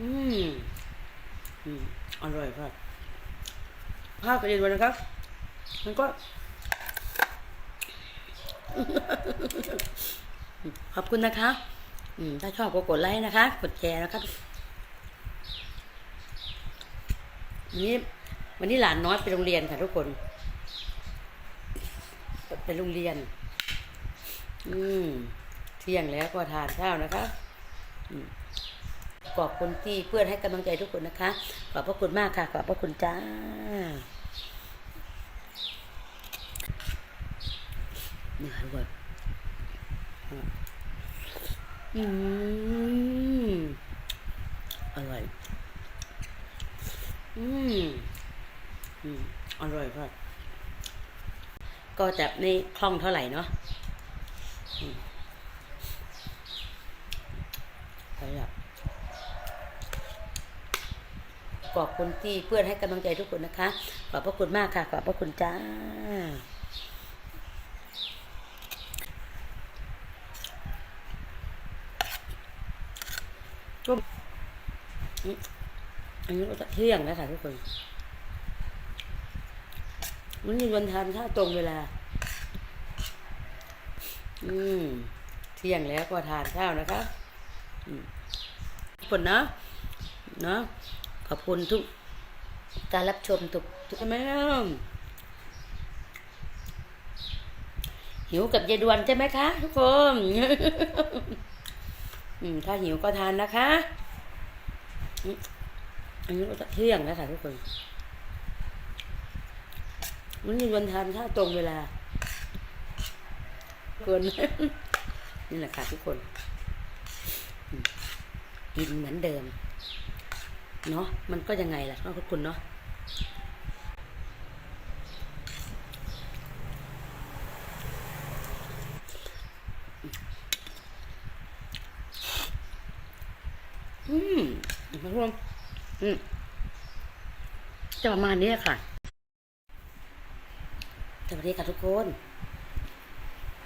อืมอืมอร่อยครับภาคกระเด็นวันนะครับ มันก็ ขอบคุณนะคะ อืม ถ้าชอบก็กดไลค์นะคะ กดแชร์นะครับวันนี้วันนี้หลานน้อยไปโรงเรียนค่ะทุกคน ไปโรงเรียน อืม เที่ยงแล้วก็ทานข้าวนะคะ อืม ขอบคุณที่เพื่อนให้กำลังใจทุกคนนะคะ ขอบพระคุณมากค่ะ ขอบพระคุณจ้านี่ค่ะทุกคนอืมอร่อยอืมอืมอร่อยค่ะก็จะในคล่องเท่าไหร่เนาะอืมไปละ ขอบคุณที่เพื่อนให้กำลังใจทุกคนนะคะ ขอบพระคุณมากค่ะ ขอบพระคุณจ้าก็อันนี้ก็จะเที่ยงแล้วค่ะทุกคนมันมีวันทานข้าวตรงเวลา อืม เที่ยงแล้วก็ทานข้าวนะคะอืมคุณนะ เนาะ ขอบคุณทุกการรับชมทุกทุกแม่หิวกับยายดวนใช่ไหมคะทุกคนถ้าหิวก็ทานนะคะอันนี้ก็จะเที่ยงแล้วค่ะทุกคนมันมีวันทานข้าวตรงเวลาเกินนี่แหละค่ะทุกคนกินเหมือนเดิม เนาะมันก็ยังไงล่ะเนาะทุกคนเนาะอืมทุกคนอืมจะประมาณนี้ค่ะสวัสดีค่ะทุกคน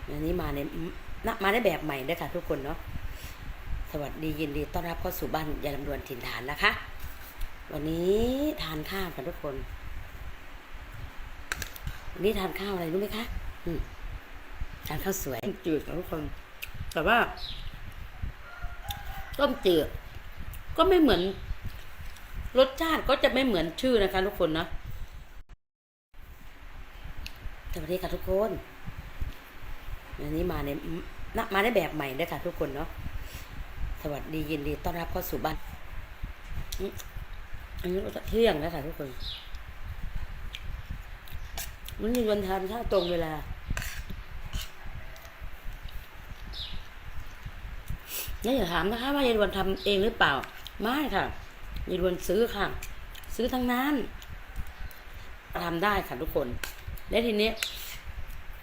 วันนี้มาในนะมาในแบบใหม่ด้วยค่ะทุกคนเนาะสวัสดียินดีต้อนรับเข้าสู่บ้านยายลำดวนถิ่นฐานนะคะ วันนี้ทานข้าวกันทุกคน วันนี้ทานข้าวอะไรรู้ไหมคะอืมทานข้าวสวยต้มจืดค่ะทุกคน แต่ว่าต้มจืดก็ไม่เหมือน รสชาติก็จะไม่เหมือนชื่อนะคะ ทุกคนเนาะสวัสดีค่ะทุกคนวันนี้มาในนะมาในแบบใหม่ด้วยค่ะทุกคนเนาะสวัสดียินดีต้อนรับเข้าสู่บ้าน มันนี้ก็จะเที่ยงแล้วค่ะทุกคน มันมีวันทานข้าวตรงเวลา แล้วอย่าถามนะคะว่ายายดวนทำเองหรือเปล่า ไม่ค่ะยายดวนซื้อค่ะ ซื้อทั้งนั้นทำได้ค่ะทุกคน และทีนี้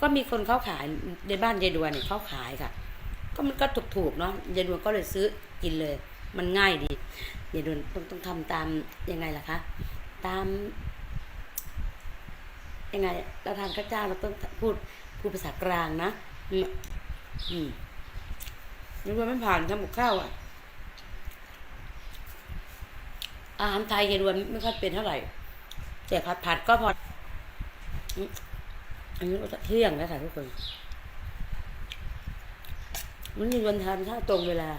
ก็มีคนเขาขายในบ้านยายดวนเนี่ยเขาขายค่ะ ก็มันก็ถูกๆเนาะยายดวนก็เลยซื้อกินเลย มันง่ายดียายดวนต้องต้องทำตามยังไงล่ะคะ ตามยังไงเราทานข้าวเจ้าเราต้องพูดพูดภาษากลางนะอืมอืมยายดวนไม่ผ่านทำกับข้าวอะ อาหารไทยยายดวนไม่ค่อยเป็นเท่าไหร่ แต่ผัดผัดก็พอ อันนี้ก็จะเที่ยงแล้วค่ะทุกคน มันมีวันทานข้าวตรงเวลา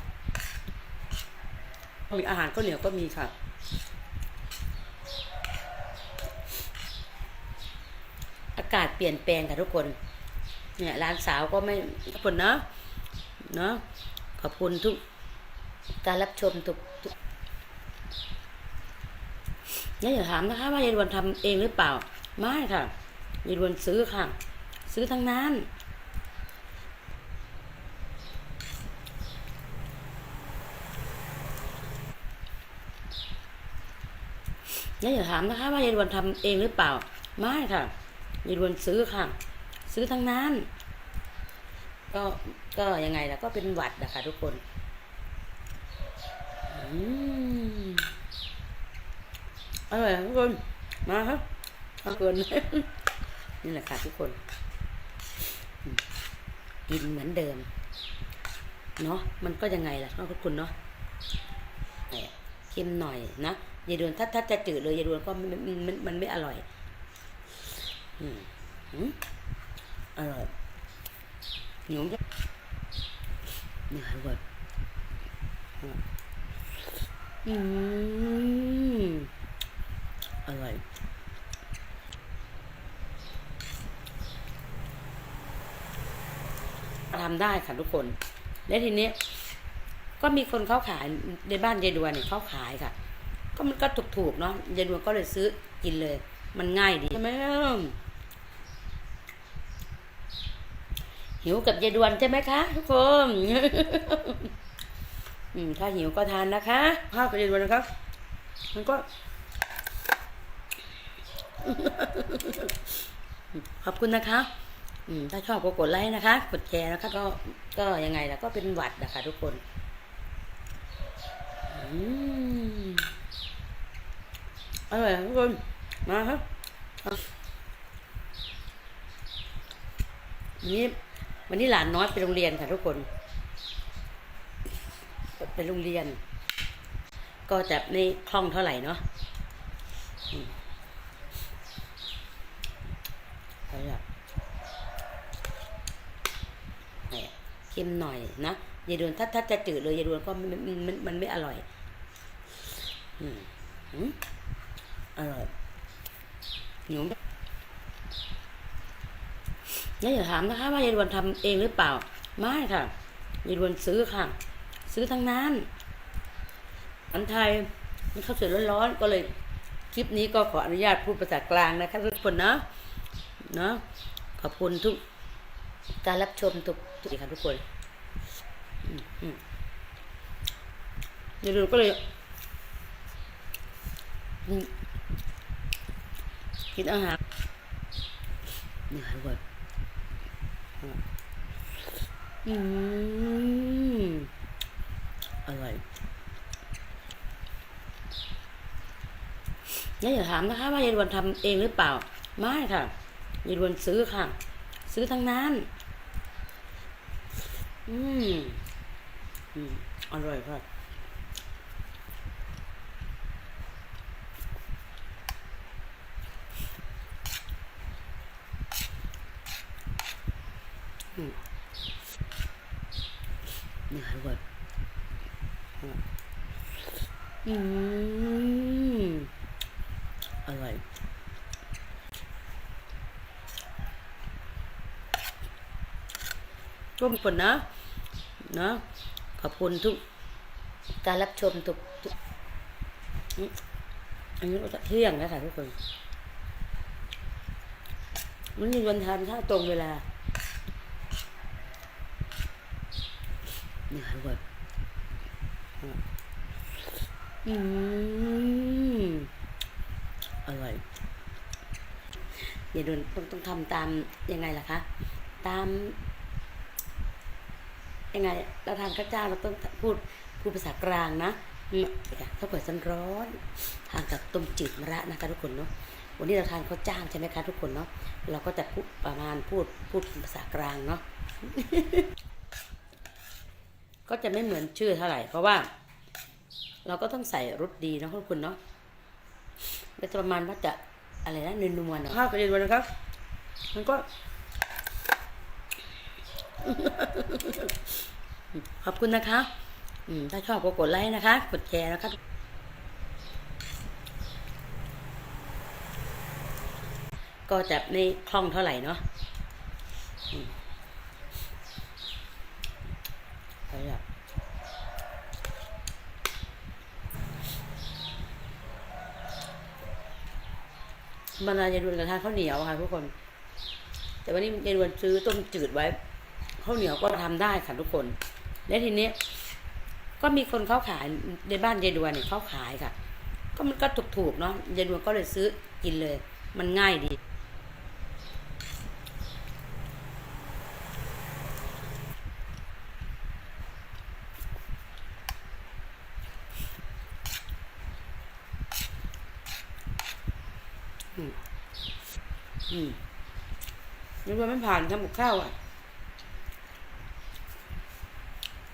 อาหารข้าวเหนียวก็มีค่ะ อากาศเปลี่ยนแปลงค่ะทุกคน เนี่ยร้านสาวก็ไม่ทุกคนเนาะเนาะขอบคุณทุกการรับชมทุกทุกแล้วอย่าถามนะคะว่ายายดวนทำเองหรือเปล่า ไม่ค่ะยายดวนซื้อค่ะ ซื้อทั้งนั้น แล้วอย่าถามนะคะว่ายายดวนทำเองหรือเปล่า ไม่ค่ะยายดวนซื้อค่ะ ซื้อทั้งนั้น ก็ก็ยังไงล่ะก็เป็นหวัดนะคะทุกคนอืมอร่อยทุกคนมาครับเอาเกินนี่แหละค่ะทุกคน กินเหมือนเดิม เนาะมันก็ยังไงล่ะทุกคนเนาะเค็มหน่อยนะ ยายดวนถ้าถ้าจะจืดเลยยายดวนก็มันมันมันไม่อร่อย อืมอร่อยหนียวเนี่ยนี่ค่ะทุกคนอืมอร่อยทำได้ค่ะทุกคน และทีนี้ก็มีคนเขาขายในบ้านยายดวนเนี่ยเขาขายค่ะ ก็มันก็ถูกๆเนาะยายดวนก็เลยซื้อกินเลย มันง่ายดีใช่ไหมหิวกับยายดวนใช่ไหมคะทุกคนอืมถ้าหิวก็ทานนะคะข้าวกับยายดวนนะครับมันก็ ขอบคุณนะคะอืมถ้าชอบก็กดไลค์นะคะ กดแชร์นะคะ ก็ก็ยังไงล่ะก็เป็นหวัดนะคะทุกคน อืม อร่อยทุกคนมาครับวันนี้วันนี้หลานน้อยไปโรงเรียนค่ะทุกคน ไปโรงเรียน ก็จะในคล่องเท่าไหร่เนาะเอาล่ะเค็มหน่อยนะยายดวนถ้าถ้าจะจืดเลยยายดวนก็มันมันมันมันไม่อร่อย อืมอืม อร่อยหนียวแล้วอย่าถามนะคะว่ายายดวนทำเองหรือเปล่า ไม่ค่ะยายดวนซื้อค่ะ ซื้อทั้งนั้นอันไทยมันเข้าสวยร้อนๆก็เลยคลิปนี้ก็ขออนุญาตพูดภาษากลางนะคะทุกคนเนาะเนาะขอบคุณทุกการรับชมทุกทุกค่ะทุกคนอืมอืมเดี๋ยวเราก็เลย กินอาหารนี่ค่ะทุกคนอืมอร่อยแล้วอย่าถามนะคะว่ายายดวนทำเองหรือเปล่า ไม่ค่ะยายดวนซื้อค่ะ ซื้อทั้งนั้น อืม อืม อร่อยค่ะ นี่ค่ะทุกคนอืมอร่อยร่วมคนนะนะขอบคุณทุกการรับชมทุกทุกอันนี้เที่ยงแล้วค่ะทุกคน มันมีวันทานข้าวตรงเวลา นี่ค่ะทุกคนอืมอร่อยอย่าโดนต้องต้องทำตามยังไงล่ะคะ ตาม ยังไง เราทานข้าวเจ้าเราต้องพูดพูดภาษากลางนะอืมข้าวเปิดสันร้อนทานกับต้มจืดมะระนะคะทุกคนเนาะวันนี้เราทานข้าวเจ้าใช่ไหมคะทุกคนเนาะเราก็จะพูดประมาณพูดพูดภาษากลางเนาะ ก็จะไม่เหมือนชื่อเท่าไหร่ เพราะว่า เราก็ต้องใส่รสดีนะทุกคนเนาะก็จะประมาณว่าจะอะไรนะเนนวลๆเนาะข้าวกระเด็นวันนะครับ มันก็ ขอบคุณนะคะถ้าชอบก็กดไลค์นะคะ กดแชร์นะคะก็จะในคล่องเท่าไหร่เนาะอืมเอาล่ะ บรรดายายดวนกับทานข้าวเหนียวค่ะทุกคน แต่วันนี้ยายดวนซื้อต้มจืดไว้ข้าวเหนียวก็ทำได้ค่ะทุกคน และทีนี้ก็มีคนเขาขายในบ้านยายดวนเนี่ยเขาขายค่ะ ก็มันก็ถูกๆเนาะยายดวนก็เลยซื้อกินเลย มันง่ายดี อืม อืมยายดวนไม่ผ่านทำกับข้าวอะ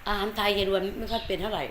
อาหารไทยยายดวนไม่ค่อยเป็นเท่าไหร่